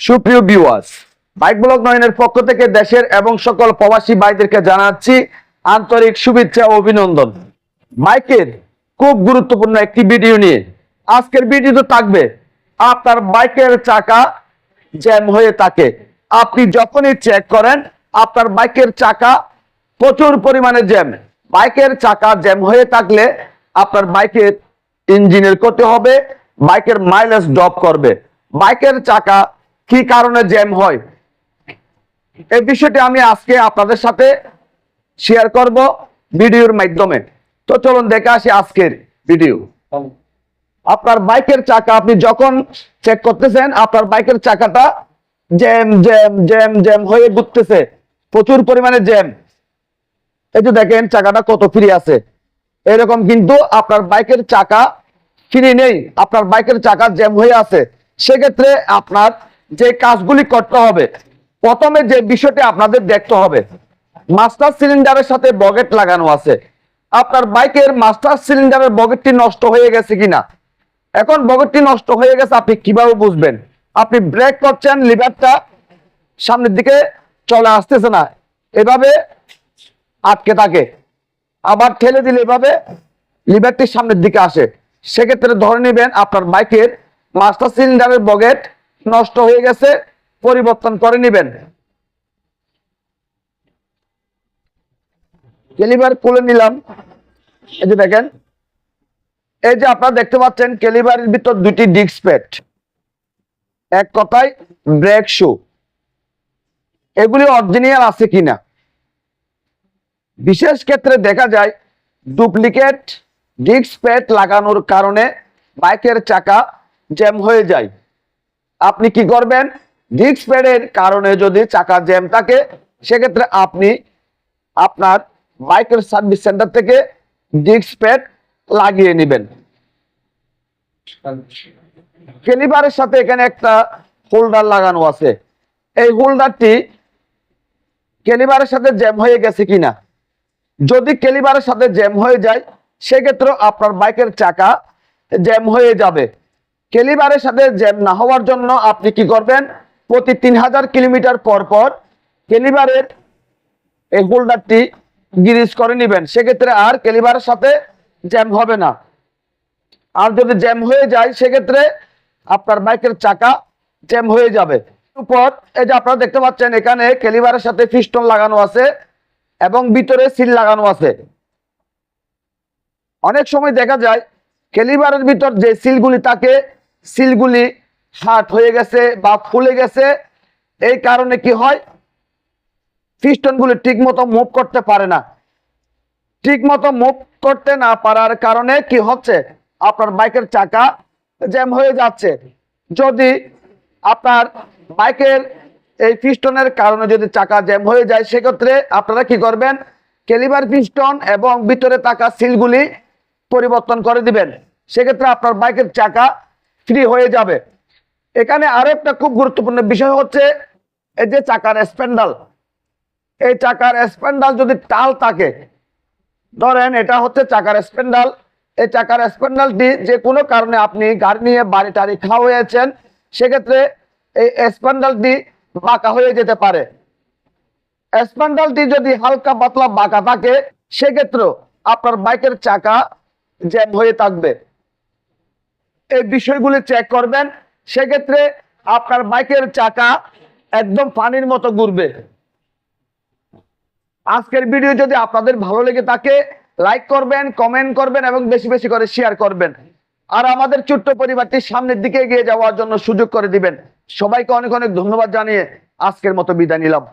সুপ্রিয় viewers bike blog নয়নের পক্ষ থেকে দেশের এবং সকল প্রবাসী ভাইদেরকে জানাচ্ছি আন্তরিক শুভেচ্ছা ও অভিনন্দন। বাইকের খুব গুরুত্বপূর্ণ একটি ভিডিও নিয়ে আজকের ভিডিও থাকবে আপনার বাইকের চাকা জ্যাম হয়ে থাকে। আপনি যখনই চেক করেন, আপনার বাইকের চাকা প্রচুর পরিমাণে জ্যাম বাইকের চাকা জ্যাম হয়ে থাকলে আপনার বাইকের ইঞ্জিনের ক্ষতি হবে, বাইকের মাইলেজ ড্রপ করবে। বাইকের চাকা কি কারণে জ্যাম হয়? এই বিষয়টি আমি আজকে আপনাদের সাথে শেয়ার করব ভিডিওর মাধ্যমে। তো চলুন দেখে আসি আজকের ভিডিও। আপনার বাইকের চাকা, আপনি যখন চেক করতেছেন, আপনার বাইকের চাকাটা জ্যাম জ্যাম জ্যাম জ্যাম হয়ে ঘুরতেছে। প্রচুর পরিমাণে জ্যাম। এই যে দেখেন, চাকাটা কত ফ্রি আছে। এরকম কিন্তু আপনার বাইকের চাকা ফ্রি নেই। আপনার বাইকের চাকা জ্যাম হয়ে আছে। সেক্ষেত্রে আপনার যে কাজগুলি করতে হবে, প্রথমে যে বিষয়টি আপনাদের দেখতে হবে মাস্টার সিলিন্ডারের সাথে বগেট লাগানো আছে। আপনার বাইকের মাস্টার সিলিন্ডারের বগেটটি নষ্ট হয়ে গেছে কিনা? এখন বগেটটি নষ্ট হয়ে গেছে, আপনি কীভাবে বুঝবেন? আপনি ব্রেক করছেন লিভারটা সামনের দিকে চলে আসতেছে না, এভাবে আটকে থাকে। আবার ঠেলে দিলে এভাবে লিভারটি সামনের দিকে আসে। সেক্ষেত্রে ধরে নেবেন আপনার বাইকের মাস্টার সিলিন্ডারের বগেট নষ্ট হয়ে গেছে, পরিবর্তন করে নেবেন। কেলিভার খুলে নিলাম। এই যে দেখেন, এই যে আপনারা দেখতে পাচ্ছেন কেলিভারের ভিতর দুটি ডিস্ক প্যাড এক কথায় ব্রেক শু এগুলি অরিজিনাল আছে কিনা? বিশেষ ক্ষেত্রে দেখা যায় ডুপ্লিকেট ডিস্ক প্যাড লাগানোর কারণে বাইকের চাকা জ্যাম হয়ে যায়। আপনি কি করবেন? ডিস্ক প্যাডের কারণে যদি চাকা জ্যাম থাকে, সেক্ষেত্রে আপনি আপনার বাইকের সার্ভিস সেন্টার থেকে ডিস্ক প্যাড লাগিয়ে নেবেন। কেলিবারের সাথে এখানে একটা হোল্ডার লাগানো আছে। এই হোল্ডারটি কেলিবারের সাথে জ্যাম হয়ে গেছে কিনা? যদি কেলিবারের সাথে জ্যাম হয়ে যায় সেক্ষেত্রে আপনার বাইকের চাকা জ্যাম হয়ে যাবে। কেলিবারের সাথে জ্যাম না হওয়ার জন্য আপনি কি করবেন? প্রতি তিন হাজার কিলোমিটার পর পর কেলিবারের এই হোল্ডারটি গিরিজ করে নেবেন। সেক্ষেত্রে আর কেলিবারের সাথে জ্যাম হবে না। আর যদি জ্যাম হয়ে যায়, সেক্ষেত্রে আপনার বাইকের চাকা জ্যাম হয়ে যাবে। উপর, এই যে আপনারা দেখতে পাচ্ছেন, এখানে কেলিবারের সাথে পিস্টন লাগানো আছে এবং ভিতরে সিল লাগানো আছে। অনেক সময় দেখা যায় কেলিবারের ভিতর যে সিলগুলি থাকে, সিলগুলি হাট হয়ে গেছে বা ফুলে গেছে, এই কারণে কি হয়? পিস্টনগুলি ঠিক মতো মুভ করতে পারে না। ঠিক মতো মুভ করতে না পারার কারণে কি হচ্ছে? আপনার বাইকের চাকা জ্যাম হয়ে যাচ্ছে। যদি আপনার বাইকের এই পিস্টনের কারণে যদি চাকা জ্যাম হয়ে যায়, সেক্ষেত্রে আপনারা কি করবেন? কেলিবার পিস্টন এবং ভিতরে থাকা সিলগুলি পরিবর্তন করে দিবেন, সেক্ষেত্রে আপনার বাইকের চাকা ফ্রি হয়ে যাবে। এখানে আরও একটা খুব গুরুত্বপূর্ণ বিষয় হচ্ছে, এই যে চাকার স্প্যান্ডাল, এই চাকার স্প্যান্ডাল যদি টাল থাকে, ধরেন এটা হচ্ছে চাকার স্প্যান্ডাল, এই চাকার স্প্যান্ডালটি যে কোনো কারণে আপনি গাড়ি নিয়ে বাড়ি টাড়ি খাওয়া হয়েছেন, সেক্ষেত্রে এই স্প্যান্ডালটি বাঁকা হয়ে যেতে পারে। স্প্যান্ডালটি যদি হালকা পাতলা বাঁকা থাকে, সেক্ষেত্রেও আপনার বাইকের চাকা জ্যাম হয়ে থাকবে। এই বিষয়গুলি চেক করবেন, সেক্ষেত্রে আপনার বাইকের চাকা একদম পানির মতো ঘুরবে। আজকের ভিডিও যদি আপনাদের ভালো লেগে থাকে লাইক করবেন কমেন্ট করবেন এবং বেশি বেশি করে শেয়ার করবেন। আর আমাদের ছোট্ট পরিবারটি সামনের দিকে এগিয়ে যাওয়ার জন্য সুযোগ করে দিবেন। সবাইকে অনেক অনেক ধন্যবাদ জানিয়ে আজকের মতো বিদায় নিলাম।